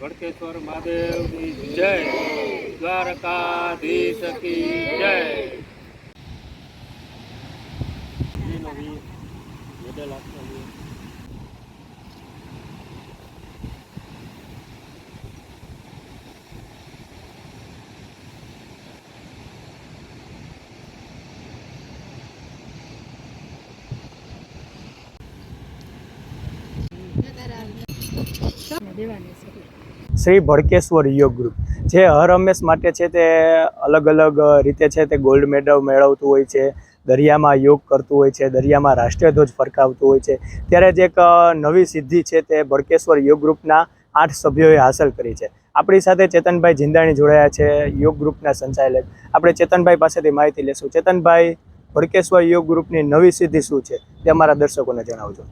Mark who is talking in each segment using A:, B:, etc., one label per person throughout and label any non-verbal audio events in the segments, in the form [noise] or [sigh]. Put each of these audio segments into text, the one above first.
A: ભડકેશ્વર મહાદેવની જય દ્વારકાધીશ કી જય મેડલ આપતા હોય.
B: શ્રી ભડકેશ્વર યોગ ગ્રુપ જે હર હંમેશ માટે છે તે અલગ અલગ રીતે છે તે ગોલ્ડ મેડલ મેળવતું હોય છે, દરિયામાં યોગ કરતું હોય છે, દરિયામાં રાષ્ટ્રીય ધ્વજ ફરકાવતું હોય છે. ત્યારે જ એક નવી સિદ્ધિ છે તે ભડકેશ્વર યોગ ગ્રુપના આઠ સભ્યોએ હાંસલ કરી છે. આપણી સાથે ચેતનભાઈ જિંદાણી જોડાયા છે, યોગ ગ્રુપના સંચાલક. આપણે ચેતનભાઈ પાસેથી માહિતી લેશું. ચેતનભાઈ, ભડકેશ્વર યોગ ગ્રુપની નવી સિદ્ધિ શું છે? તે અમારા દર્શકોને જણાવજો.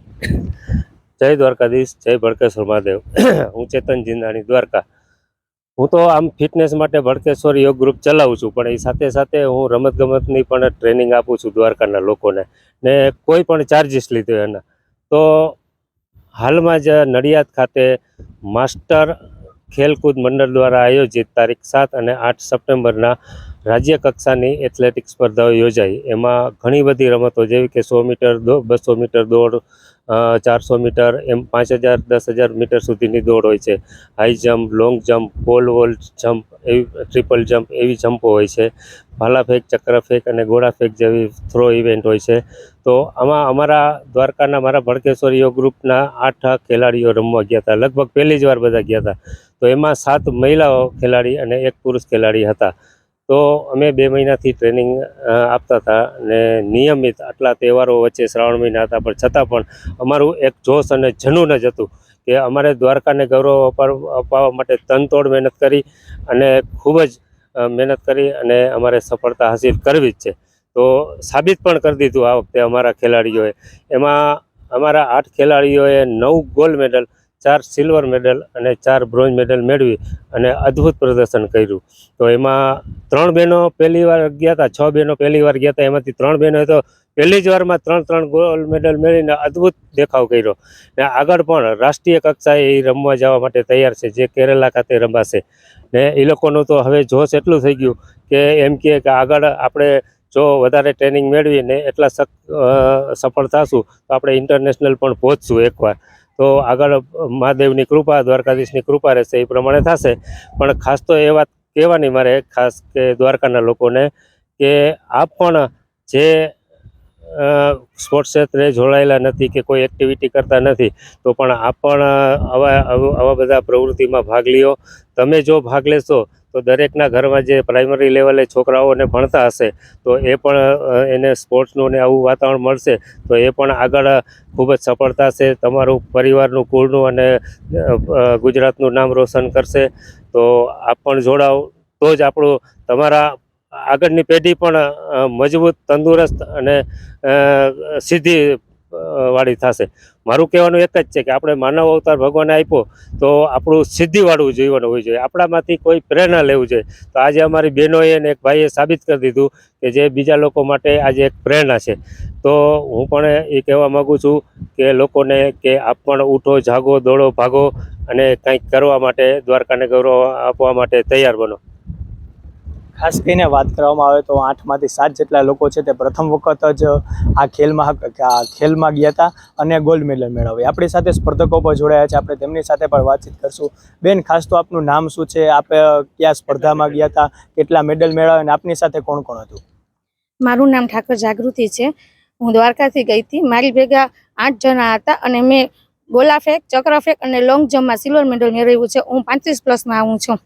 A: જય દ્વારકાધીશ, જય ભડકેશ્વર મહાદેવ. [clears throat] હું ચેતન જિંદાણી, દ્વારકા. હું તો આમ ફિટનેસ માટે ભડકેશ્વર યોગ ગ્રુપ ચલાવું છું, પણ એ સાથે સાથે હું રમતગમતની પણ ટ્રેનિંગ આપું છું દ્વારકાના લોકોને. ને કોઈ પણ ચાર્જીસ લીધો એના. તો હાલમાં જ નડિયાદ ખાતે માસ્ટર ખેલકૂદ મંડળ દ્વારા આયોજિત તારીખ સાત અને આઠ સપ્ટેમ્બરના રાજ્ય કક્ષાની એથ્લેટિક સ્પર્ધાઓ યોજાઈ. એમાં ઘણી બધી રમતો, જેવી કે સો મીટર બસો મીટર દોડ ચારસો મીટર, એમ પાંચ હજાર, દસ હજાર મીટર સુધીની દોડ હોય છે. High jump, long jump, pole vault jump, એવી, ટ્રિપલ જમ્પ, એવી જમ્પો હોય છે. ભાલા ફેંક, ચક્ર ફેંક અને ગોળા ફેંક જેવી થ્રો ઇવેન્ટ હોય છે. તો આમાં અમારા દ્વારકાના, મારા ભડકેશ્વર યોગ ગ્રુપના આઠ ખેલાડીઓ રમવા ગયા હતા. લગભગ પહેલી જ વાર બધા ગયા હતા. તો એમાં સાત મહિલાઓ ખેલાડી અને એક પુરુષ ખેલાડી હતા. તો અમે બે મહિનાથી ટ્રેનિંગ આપતા હતા અને નિયમિત આટલા તહેવારો વચ્ચે શ્રાવણ મહિના હતા. પણ છતાં પણ અમારું એક જોશ અને જનૂન જ હતું કે અમારે દ્વારકાને ગૌરવ અપાવવા માટે તનતોડ મહેનત કરી અને ખૂબ જ મહેનત કરી અને અમારે સફળતા હાસિલ કરવી જ છે. તો સાબિત પણ કરી દીધું આ વખતે અમારા ખેલાડીઓએ. એમાં અમારા આઠ ખેલાડીઓએ નવ ગોલ્ડ મેડલ ચાર સિલ્વર મેડલ અને ચાર બ્રોન્ઝ મેડલ મેળવી અને અદ્ભુત પ્રદર્શન કર્યું. તો એમાં ત્રણ બહેનો પહેલી વાર ગયા હતા, છ બહેનો પહેલી વાર ગયા હતા. એમાંથી ત્રણ બહેનો તો પહેલી જ વારમાં ત્રણ ત્રણ ગોલ્ડ મેડલ મેળવીને અદ્ભુત દેખાવ કર્યો. ને આગળ પણ રાષ્ટ્રીય કક્ષાએ એ રમવા જવા માટે તૈયાર છે, જે કેરેલા ખાતે રમાશે. ને એ લોકોનું તો હવે જોશ એટલું થઈ ગયું કે એમ કહે કે આગળ આપણે જો વધારે ટ્રેનિંગ મેળવીને એટલા સફળ થશું તો આપણે ઇન્ટરનેશનલ પણ પહોંચશું એકવાર. તો આગળ મહાદેવની કૃપા, દ્વારકાધીશની કૃપા રહેશે એ પ્રમાણે થશે. પણ ખાસ તો એ વાત કહેવાની મારે, ખાસ કે દ્વારકાના લોકોને, કે આપ પણ જે સ્પોર્ટ્સ ક્ષેત્રે જોડાયેલા નથી કે કોઈ એક્ટિવિટી કરતા નથી, તો પણ આપ પણ આવા આવા બધા પ્રવૃત્તિમાં ભાગ લ્યો. તમે જો ભાગ લેશો તો દરેકના ઘરમાં જે પ્રાઇમરી લેવલે છોકરાઓને ભણતા હશે, તો એ પણ એને સ્પોર્ટ્સનું ને આવું વાતાવરણ મળશે, તો એ પણ આગળ ખૂબ જ સફળતા છે તમારું પરિવારનું, કુળનું અને ગુજરાતનું નામ રોશન કરશે. તો આપ પણ જોડાઓ. તો જ આપણું તમારા આગળની પેઢી પણ મજબૂત, તંદુરસ્ત અને સીધી વાળી થશે. મારું કહેવાનું એક જ છે કે આપણે માનવ અવતાર ભગવાને આપ્યો તો આપણું સિદ્ધિવાળું જીવન હોવું જોઈએ. આપણામાંથી કોઈ પ્રેરણા લેવું જોઈએ. તો આજે અમારી બહેનોએ અને એક ભાઈએ સાબિત કરી દીધું કે જે બીજા લોકો માટે આજે એક પ્રેરણા છે. તો હું પણ એ કહેવા માગું છું કે લોકોને કે આપ પણ ઉઠો, જાગો, દોડો, ભાગો અને કંઈક કરવા માટે દ્વારકાને ગૌરવ આપવા માટે તૈયાર બનો.
B: ખાસ કરીને વાત કરવામાં આવે તો આઠમાંથી સાત જેટલા લોકો છે તે પ્રથમ વખત જ આ ખેલમાં આ ખેલમાં ગયા હતા અને ગોલ્ડ મેડલ મેળવી આપણી સાથે સ્પર્ધકો પણ જોડાયા છે. આપણે તેમની સાથે પણ વાતચીત કરશું. બેન, ખાસ તો આપનું નામ શું છે? આપ કયા સ્પર્ધામાં ગયા હતા? કેટલા મેડલ મેળવ્યા અને આપની સાથે કોણ કોણ હતું?
C: મારું નામ ઠાકર જાગૃતિ છે. હું દ્વારકાથી ગઈ હતી. મારી ભેગા આઠ જણા હતા અને મેં ગોલા ફેંક, ચક્ર ફેંક અને લોંગ જમ્પમાં સિલ્વર મેડલ મેળવ્યું છે. હું પાંત્રીસ પ્લસમાં આવું છું.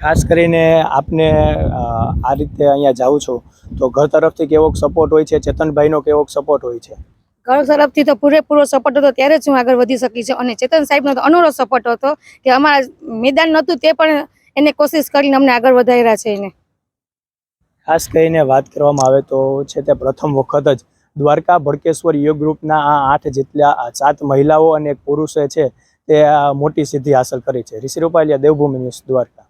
B: ખાસ કરીને આપને આ રીતે અહીંયા જાઉં છું તો ઘર તરફથી કેવો સપોર્ટ હોય છે? ચેતનભાઈનો કેવો સપોર્ટ હોય છે?
C: ઘર તરફથી તો પૂરેપૂરો સપોર્ટ હતો ત્યારે જ હું આગળ વધી શકી છું. અને ચેતન સાહેબનો તો અનોરો સપોર્ટ હતો કે અમારા મેદાન નહોતું તે પણ એને કોશિશ કરીને અમને આગળ વધાર્યા છે એને.
B: ખાસ કરીને વાત કરવામાં આવે તો છે તે પ્રથમ વખત જ દ્વારકા ભડકેશ્વર યોગ ગ્રુપના આ આઠ જેટલા સાત મહિલાઓ અને એક પુરુષે છે તે આ મોટી સિદ્ધિ હાંસલ કરી છે. ઋષિ રૂપાલિયા દેવભૂમિ ન્યૂઝ દ્વારકા.